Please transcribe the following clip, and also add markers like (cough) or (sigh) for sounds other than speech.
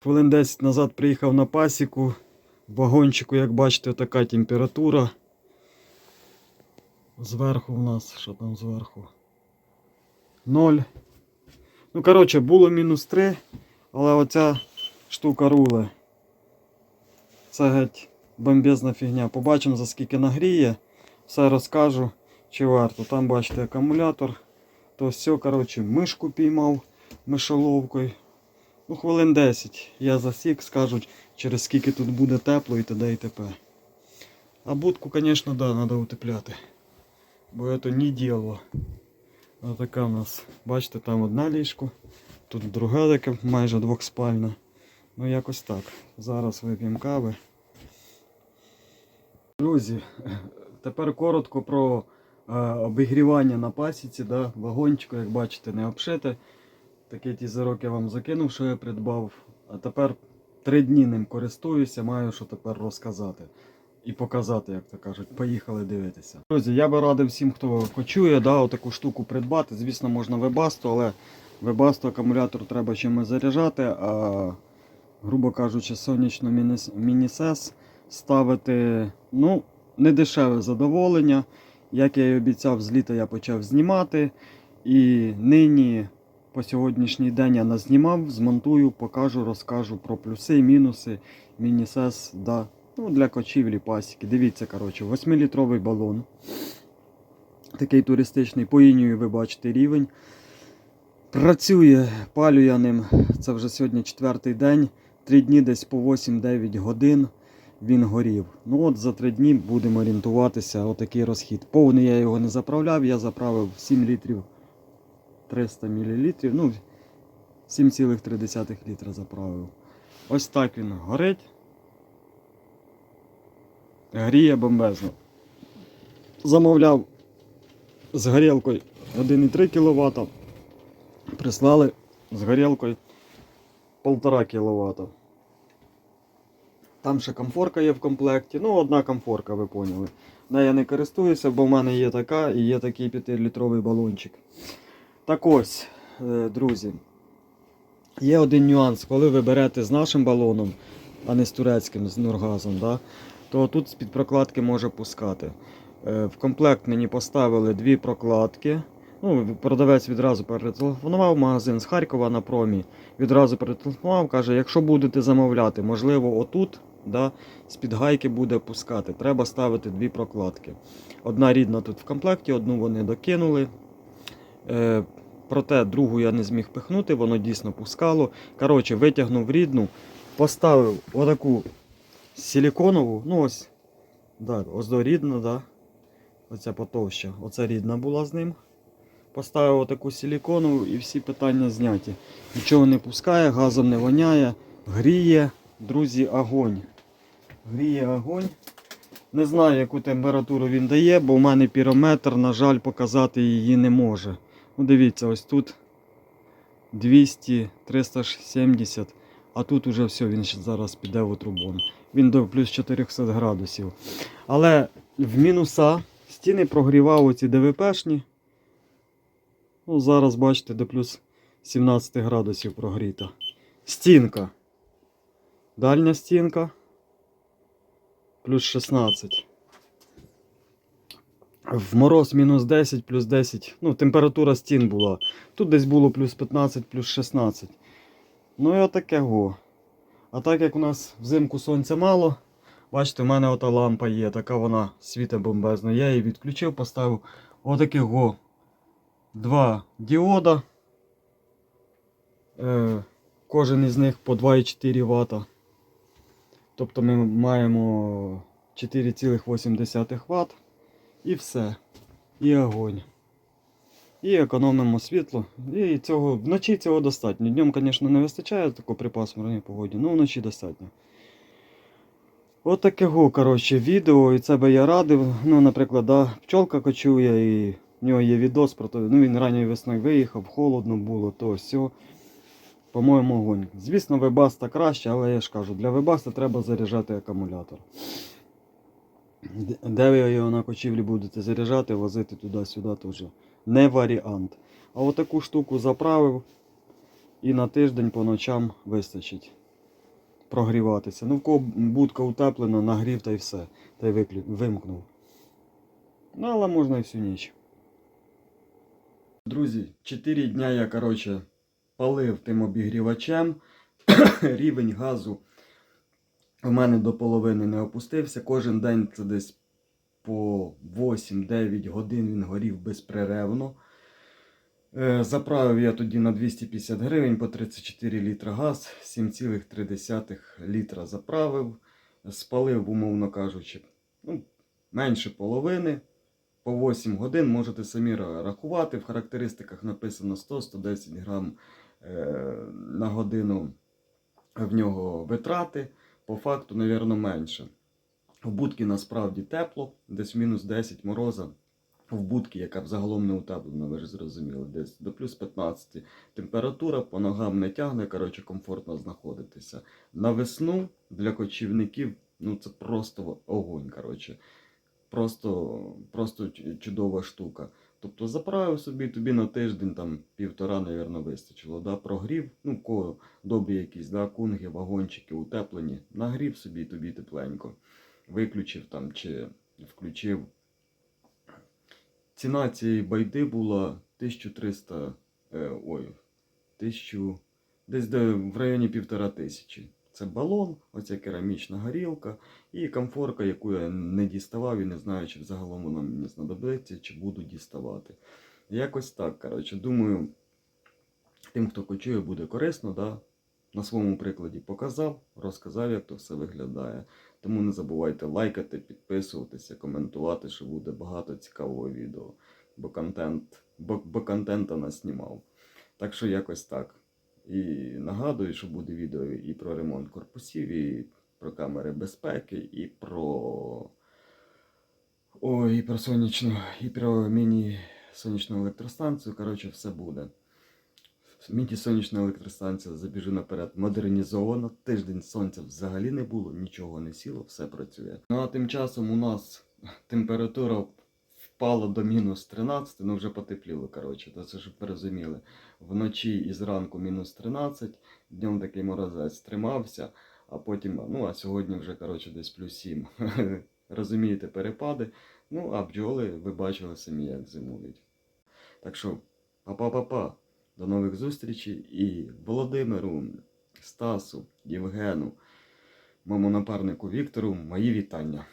Хвилин 10 назад приїхав на пасіку. В вагончику, як бачите, така температура. Зверху у нас, що там зверху? Ноль. Ну, коротше, було мінус 3, але оця штука руле. Це геть бомбезна фігня. Побачимо за скільки нагріє. Все розкажу, чи варто. Там бачите акумулятор. То все, коротше, мишку піймав мишоловкою. Ну, хвилин 10. Я засік, скажуть, через скільки тут буде тепло і т.д. і т.п. А будку, звісно, да, треба утепляти. Бо це не діло. Ось така у нас, бачите, там одна ліжко, тут друге таке майже двохспальне. Ну якось так. Зараз вип'ємо кави. Друзі, тепер коротко про е, обігрівання на пасіці, да, вагончику, як бачите, не обшите. Такий тізерок я вам закинув, що я придбав. А тепер три дні ним користуюся, маю що тепер розказати. І показати, як то кажуть. Поїхали дивитися. Друзі, я би радив всім, хто хочує, да, отаку штуку придбати. Звісно, можна вебасту, але вебасту акумулятор треба чимось заряджати, а, грубо кажучи, сонячну міні- міні-сес ставити, ну, не дешеве задоволення. Як я і обіцяв, з літа я почав знімати. І нині по сьогоднішній день я назнімав, змонтую, покажу, розкажу про плюси мінуси міні-сес да, ну, для кочівлі пасіки. Дивіться, коротше, 8-літровий балон. Такий туристичний, по інію ви бачите рівень. Працює, палю я ним. Це вже сьогодні четвертий день. Три дні десь по 8-9 годин він горів. Ну от за три дні будемо орієнтуватися, отакий розхід. Повний я його не заправляв, я заправив 7 літрів 300 мл. Ну, 7,3 літра заправив. Ось так він горить. Гріє бомбезно. Замовляв з горілкою 1,3 кВт. Прислали з горілкою 1,5 кВт. Там ще комфорка є в комплекті. Ну, одна комфорка, ви поняли. Не, я не користуюся, бо в мене є така і є такий 5-літровий балончик. Так ось, е, друзі, є один нюанс, коли ви берете з нашим балоном, а не з турецьким, з Нургазом, да, то тут з-під прокладки може пускати. Е, В комплект мені поставили дві прокладки. Ну, продавець відразу перетелефонував магазин з Харкова на промі. Відразу перетелефонував, каже, якщо будете замовляти, можливо, отут да, з-під гайки буде пускати. Треба ставити дві прокладки. Одна рідна тут в комплекті, одну вони докинули. Проте другу я не зміг пихнути, воно дійсно пускало. Коротше, витягнув рідну, поставив отаку силіконову, ну ось, да, ось до рідна, да. Оця потовща. Оця рідна була з ним. Поставив отаку силіконову і всі питання зняті. Нічого не пускає, газом не воняє, гріє, друзі, огонь. Гріє огонь. Не знаю, яку температуру він дає, бо в мене пірометр, на жаль, показати її не може. Ну, дивіться, ось тут 200, 370, а тут уже все, він зараз піде в трубон. Він до плюс 400 градусів. Але в мінуса стіни прогрівав оці ДВПшні. Ну, зараз бачите, до плюс 17 градусів прогріта. Стінка. Дальня стінка. Плюс 16. В мороз мінус 10, плюс 10. Ну, температура стін була. Тут десь було плюс 15, плюс 16. Ну і отаке го. А так як у нас взимку сонця мало, бачите, в мене ота лампа є, така вона світа бомбезна. Я її відключив, поставив отаке го. Два діода. Е, кожен із них по 2,4 Вт. Тобто ми маємо 4,8 Вт. І все. І огонь. І економимо світло. І цього, вночі цього достатньо. Днем, звісно, не вистачає такого при пасмурній погоді, але вночі достатньо. От такого, коротше, відео, і це би я радив. Ну, наприклад, да, пчолка кочує, і в нього є відос про те, ну він ранньою весною виїхав, холодно було, то все. По-моєму, огонь. Звісно, вебаста краще, але я ж кажу, для вебаста треба заряджати акумулятор. Де- ви його на кочівлі будете заряджати, возити туди-сюди, вже не варіант. А отаку штуку заправив і на тиждень по ночам вистачить. прогріватися. Ну, в кого будка утеплена, нагрів та й все. Та й виклю... вимкнув. Ну, але можна і всю ніч. Друзі, 4 дня я, коротше, палив тим обігрівачем. (coughs) Рівень газу у мене до половини не опустився. Кожен день це десь по 8-9 годин він горів безперервно. Е, Заправив я тоді на 250 гривень по 34 літра газ, 7,3 літра заправив, спалив, умовно кажучи, ну, менше половини. По 8 годин можете самі рахувати. В характеристиках написано 100-110 грам е, на годину в нього витрати. По факту, навірно, менше. В будці насправді тепло, десь мінус 10 мороза. В будці, яка взагалом не утеплена, ви ж зрозуміли, десь до плюс 15. Температура по ногам не тягне, коротше, комфортно знаходитися. На весну для кочівників ну це просто огонь. коротше. Просто, просто чудова штука. Тобто заправив собі тобі на тиждень там півтора, навірно, вистачило. Да? Прогрів, ну, кого добрі якісь, да? кунги, вагончики утеплені, нагрів собі тобі тепленько. Виключив там чи включив. Ціна цієї байди була 1300, е, ой, 1000, десь де, в районі півтора тисячі. Це балон, оця керамічна горілка і комфорка, яку я не діставав і не знаю, чи взагалом вона мені знадобиться, чи буду діставати. Якось так, коротше, думаю, тим, хто кочує, буде корисно, да? на своєму прикладі показав, розказав, як то все виглядає. Тому не забувайте лайкати, підписуватися, коментувати, що буде багато цікавого відео, бо контент, бо, бо контента наснімав. Так що якось так. І нагадую, що буде відео і про ремонт корпусів, і про камери безпеки, і про. Ой, і про сонячну, і про міні-сонячну електростанцію. Коротше, все буде. Міні-сонячна електростанція, забіжу наперед, модернізована. Тиждень сонця взагалі не було, нічого не сіло, все працює. Ну а тим часом у нас температура впала до мінус 13, ну вже потепліло, коротше, то це щоб ви розуміли. Вночі і зранку мінус 13, днем такий морозець тримався, а потім, ну а сьогодні вже, коротше, десь плюс 7. (laughs) Розумієте, перепади. Ну, а бджоли ви бачили самі, як зимують. Так що, па-па-па-па. До нових зустрічей і Володимиру, Стасу, Євгену, моєму напарнику Віктору, мої вітання.